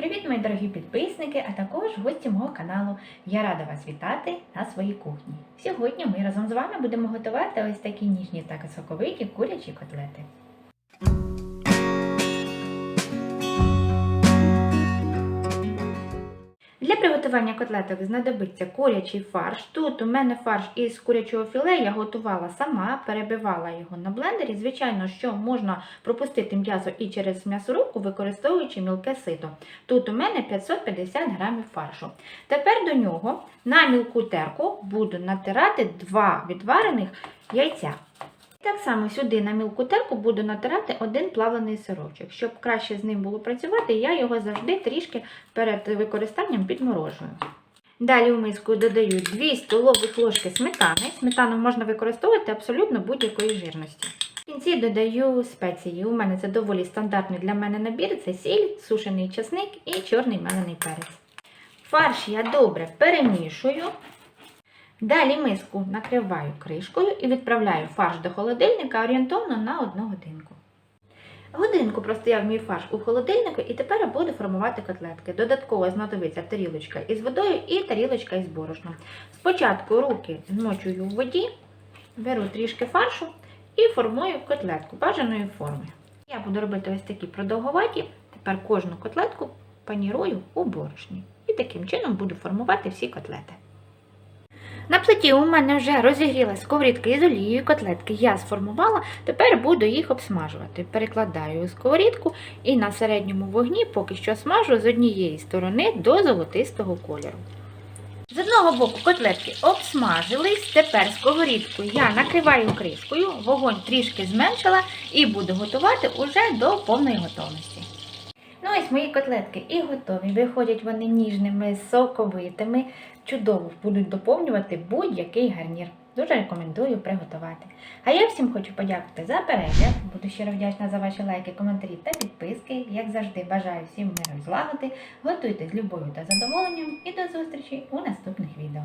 Привіт, мої дорогі підписники, а також гості мого каналу. Я рада вас вітати на своїй кухні. Сьогодні ми разом з вами будемо готувати ось такі ніжні та соковиті курячі котлети. Приготування котлеток знадобиться курячий фарш. Тут у мене фарш із курячого філе я готувала сама, перебивала його на блендері. Звичайно, що можна пропустити м'ясо і через м'ясорубку, використовуючи мілке сито. Тут у мене 550 грамів фаршу. Тепер до нього на мілку терку буду натирати два відварених яйця. Так само сюди на мілку терку буду натирати один плавлений сирочок. Щоб краще з ним було працювати, я його завжди трішки перед використанням підморожую. Далі в миску додаю 2 столових ложки сметани. Сметану можна використовувати абсолютно будь-якої жирності. В кінці додаю спеції. У мене це доволі стандартний для мене набір: це сіль, сушений часник і чорний мелений перець. Фарш я добре перемішую. Далі миску накриваю кришкою і відправляю фарш до холодильника орієнтовно на 1 годинку. Годинку простояв мій фарш у холодильнику і тепер буду формувати котлетки. Додатково знадобиться тарілочка із водою і тарілочка із борошном. Спочатку руки змочую в воді, беру трішки фаршу і формую котлетку бажаної форми. Я буду робити ось такі продовгуваті, тепер кожну котлетку панірую у борошні. І таким чином буду формувати всі котлети. На плиті у мене вже розігрілась сковорідка із олією котлетки. Я сформувала, тепер буду їх обсмажувати. Перекладаю у сковорідку і на середньому вогні поки що смажу з однієї сторони до золотистого кольору. З одного боку котлетки обсмажились, тепер сковорідку я накриваю кришкою, вогонь трішки зменшила і буду готувати уже до повної готовності. Ну ось мої котлетки і готові. Виходять вони ніжними, соковитими, чудово будуть доповнювати будь-який гарнір. Дуже рекомендую приготувати. А я всім хочу подякувати за перегляд. Буду щиро вдячна за ваші лайки, коментарі та підписки. Як завжди, бажаю всім миру злагоди. Готуйте з любов'ю та задоволенням і до зустрічі у наступних відео.